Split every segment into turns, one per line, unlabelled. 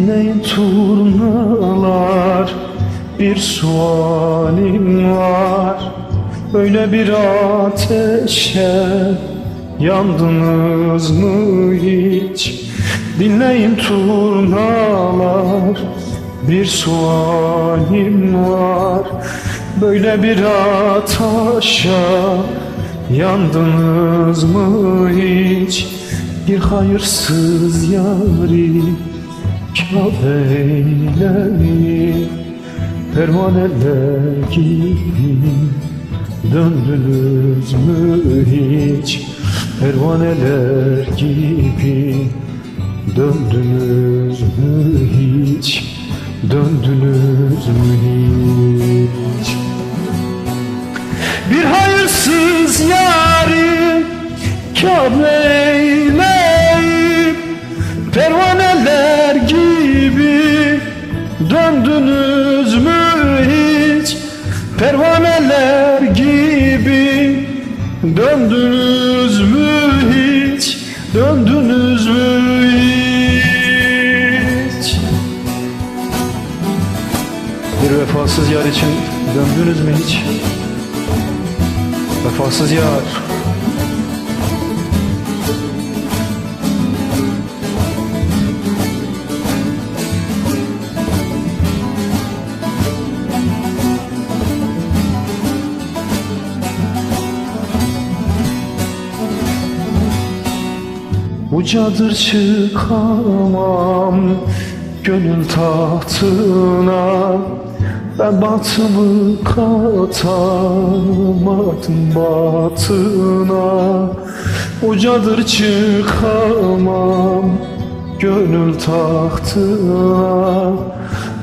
Dinleyin turnalar Bir sualim var. Böyle bir ateşe Yandınız mı hiç? Dinleyin turnalar Bir sualim var. Böyle bir ataşa Yandınız mı hiç? Bir hayırsız yari Kabe'yle Pervaneler gibi Döndünüz mü hiç Pervaneler gibi Döndünüz mü hiç Döndünüz mü hiç Bir hayırsız yarim Kabe'yleyip Pervaneler gibi Döndünüz mü hiç? Pervaneler gibi. Döndünüz mü hiç? Döndünüz mü hiç? Bir vefasız yar için döndünüz mü hiç? Vefasız yar Ucadır çıkamam gönül tahtına Ben batımı katamadım batına. Ucadır çıkamam gönül tahtına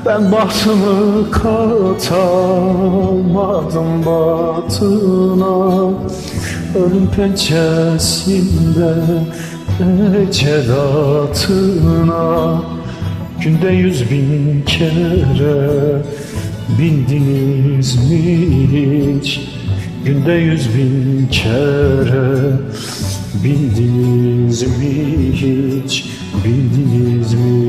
Ben bahtımı katamadım batına. Ölüm pençesinde ecelatına Günde yüz bin kere bindiniz mi hiç? Günde yüz bin kere bindiniz mi hiç? Bindiniz mi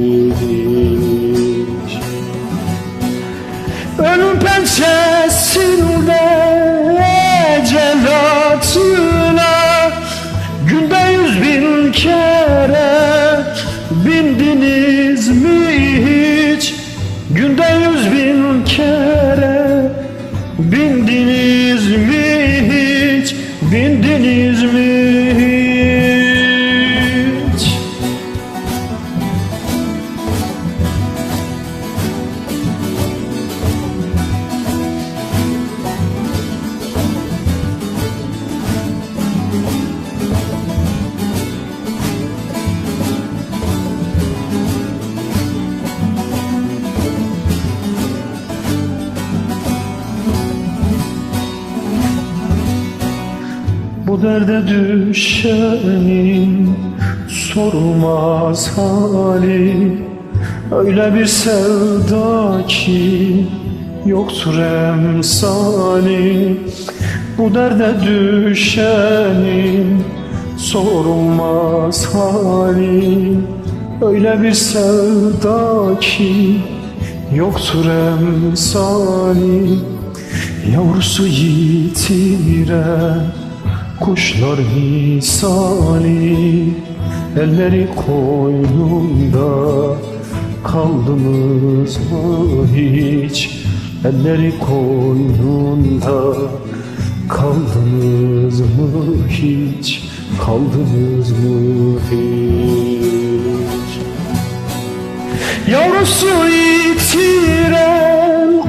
bindiniz mi hiç? Bindiniz mi hiç? Bu derde düşenin sorulmaz hali. Öyle bir sevda ki yoktur emsali. Bu derde düşenin sorulmaz hali. Öyle bir sevda ki yoktur emsali. Yavrusu yitiren Kuşlar misali Elleri koynunda. Kaldınız mı hiç Elleri koynunda. Kaldınız mı hiç Kaldınız mı hiç. Yavrusu yitiren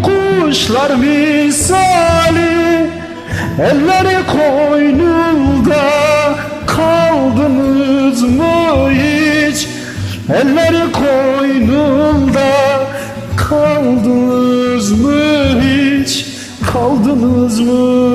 kuşlar misali Elleri koynunda kaldınız mı hiç? Elleri koynunda kaldınız mı hiç? Kaldınız mı